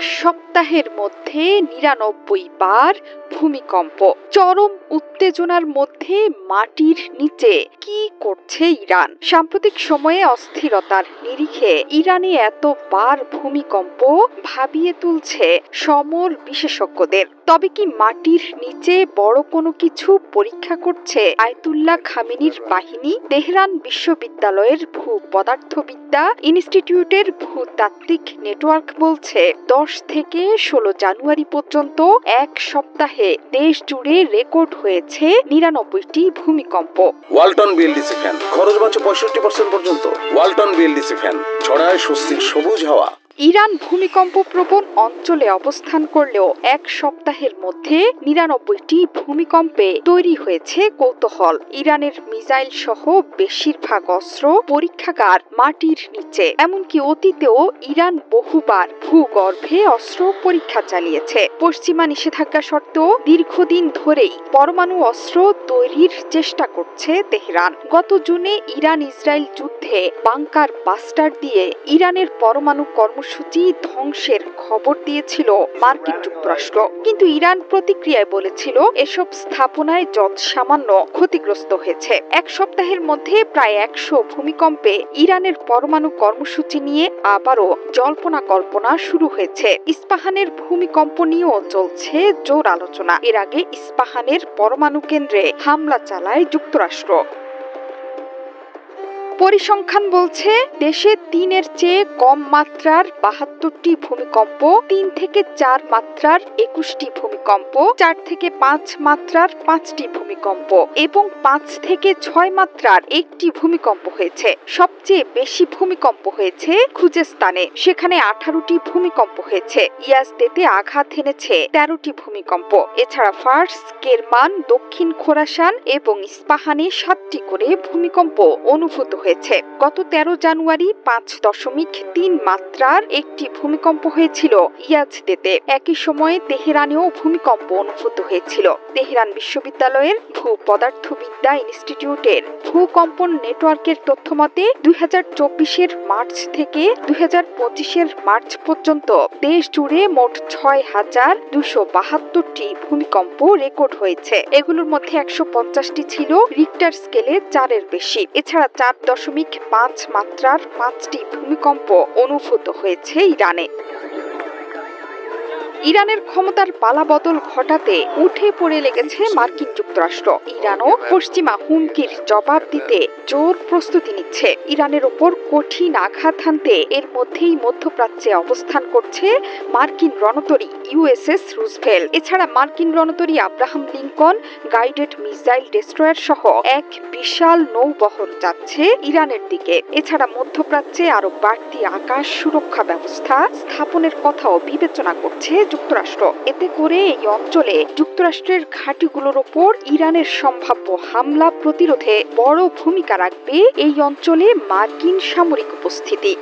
সব সপ্তাহের মধ্যে নিরানব্বই বার ভূমিকম্প। চরম উত্তেজনার মধ্যে মাটির নিচে। কি করছে ইরান? সাম্প্রতিক সময়ে অস্থিরতার নিরিখে ইরানে এতবার ভূমিকম্প ভাবিয়ে তুলছে সমর বিশেষজ্ঞদের। তবে কি মাটির নিচে বড় কোনো কিছু পরীক্ষা করছে আয়তুল্লাহ খামেনির বাহিনী? তেহরান বিশ্ববিদ্যালয়ের ভূ পদার্থবিদ্যা ইনস্টিটিউটের ভূতাত্ত্বিক নেটওয়ার্ক বলছে, দশ থেকে ষোলো জানুয়ারি পর্যন্ত এক সপ্তাহে দেশ জুড়ে রেকর্ড হয়েছে নিরানব্বইটি ভূমিকম্প। ওয়ালটন বিএলডিসি ফ্যান খরচ বাঁচে পঁয়ষট্টি পার্সেন্ট পর্যন্ত। ওয়ালটন বিএলডিসি ফ্যান ছড়ায় স্বস্তির সবুজ হাওয়া। ইরান ভূমিকম্প প্রবণ অঞ্চলে অবস্থান করলেও এক সপ্তাহের মধ্যে নিরানব্বইটি ভূমিকম্পে তৈরি হয়েছে কৌতূহল। ইরানের মিসাইল সহ বেশিরভাগ অস্ত্র পরীক্ষাগার মাটির নিচে। এমনকি অতীতেও ইরান বহুবার ভূগর্ভে অস্ত্র পরীক্ষা চালিয়েছে। পশ্চিমা নিষেধাজ্ঞা সত্ত্বেও দীর্ঘদিন ধরেই পরমাণু অস্ত্র তৈরির চেষ্টা করছে তেহরান। গত জুনে ইরান ইসরায়েল যুদ্ধে বাংকার বাস্টার দিয়ে ইরানের পরমাণু কর্মসূচি ধ্বংসের খবর দিয়েছিল মার্কিন যুক্তরাষ্ট্র। কিন্তু ইরান প্রতিক্রিয়ায় বলেছিল, এসব স্থাপনায় যৎ সামান্য ক্ষতিগ্রস্ত হয়েছে। এক সপ্তাহের মধ্যে প্রায় একশো ভূমিকম্পে ইরানের পরমাণু কর্মসূচি নিয়ে আবারও জল্পনা কল্পনা শুরু হয়েছে। ইস্পাহানের ভূমিকম্প নিয়েও চলছে জোর আলোচনা। এর আগে ইস্পাহানের পরমাণু কেন্দ্রে হামলা চালায় যুক্তরাষ্ট্র। পরিসংখ্যান বলছে, দেশে তিনের চেয়ে কম মাত্রার বাহাত্তরটি ভূমিকম্প, তিন থেকে চার মাত্রার একুশটি ভূমিকম্প, চার থেকে পাঁচ মাত্রার পাঁচটি ভূমিকম্প এবং পাঁচ থেকে ছয় মাত্রার একটি ভূমিকম্প হয়েছে। সবচেয়ে বেশি ভূমিকম্প হয়েছে খুজেস্তানে। সেখানে আঠারোটি ভূমিকম্প হয়েছে। ইয়াজদেতে আঘাত এনেছে তেরোটি ভূমিকম্প। এছাড়া ফার্স, কেরমান, দক্ষিণ খোরাসান এবং ইস্পাহানে সাতটি করে ভূমিকম্প অনুভূত হয়েছে। গত তেরো জানুয়ারি পাঁচ দশমিক তিন মাত্রার একটি ভূমিকম্প হয়েছিল ইয়াজদেতে। একই সময়ে তেহরানেও ভূমিকম্প অনুভূত হয়েছিল। তেহরান বিশ্ববিদ্যালয়ের ভূ পদার্থবিদ্যা ইনস্টিটিউটের ভূকম্পন নেটওয়ার্কের তথ্য মতে, দুই হাজার মার্চ থেকে দুই পঁচিশের মার্চ পর্যন্ত দেশ জুড়ে মোট ছয় হাজার দুশো বাহাত্তরটি ভূমিকম্প রেকর্ড হয়েছে। এগুলোর মধ্যে একশো পঞ্চাশটি ছিল রিক্টার স্কেলে চারের বেশি। এছাড়া চার দশমিক পাঁচ মাত্রার পাঁচটি ভূমিকম্প অনুভূত হয়েছে ইরানে। ইরানের ক্ষমতার পালাবদল ঘটাতে উঠে পড়ে লেগেছে মার্কিন যুক্তরাষ্ট্র। ইরানও পশ্চিমা হুমকির জবাব দিতে জোর প্রস্তুতি নিচ্ছে। ইরানের ওপর কঠিন আঘাত হানতে এর মধ্যেই মধ্যপ্রাচ্যে অবস্থান করছে মার্কিন রণতরী ইউএসএস রুজভেল এছাড়া মার্কিন রণতরী Abraham Lincoln, guided missile destroyer সহ এক বিশাল নৌবহর যাচ্ছে ইরানের দিকে। এছাড়া মধ্যপ্রাচ্যে আরও বাড়তি আকাশ সুরক্ষা ব্যবস্থা স্থাপনের কথাও বিবেচনা করছে যুক্তরাষ্ট্র। এতে করে এই অঞ্চলে যুক্তরাষ্ট্রের ঘাঁটিগুলোর ওপর ইরানের সম্ভাব্য হামলা প্রতিরোধে বড় ভূমিকা রাখবে এই অঞ্চলে মার্কিন সামরিক উপস্থিতি।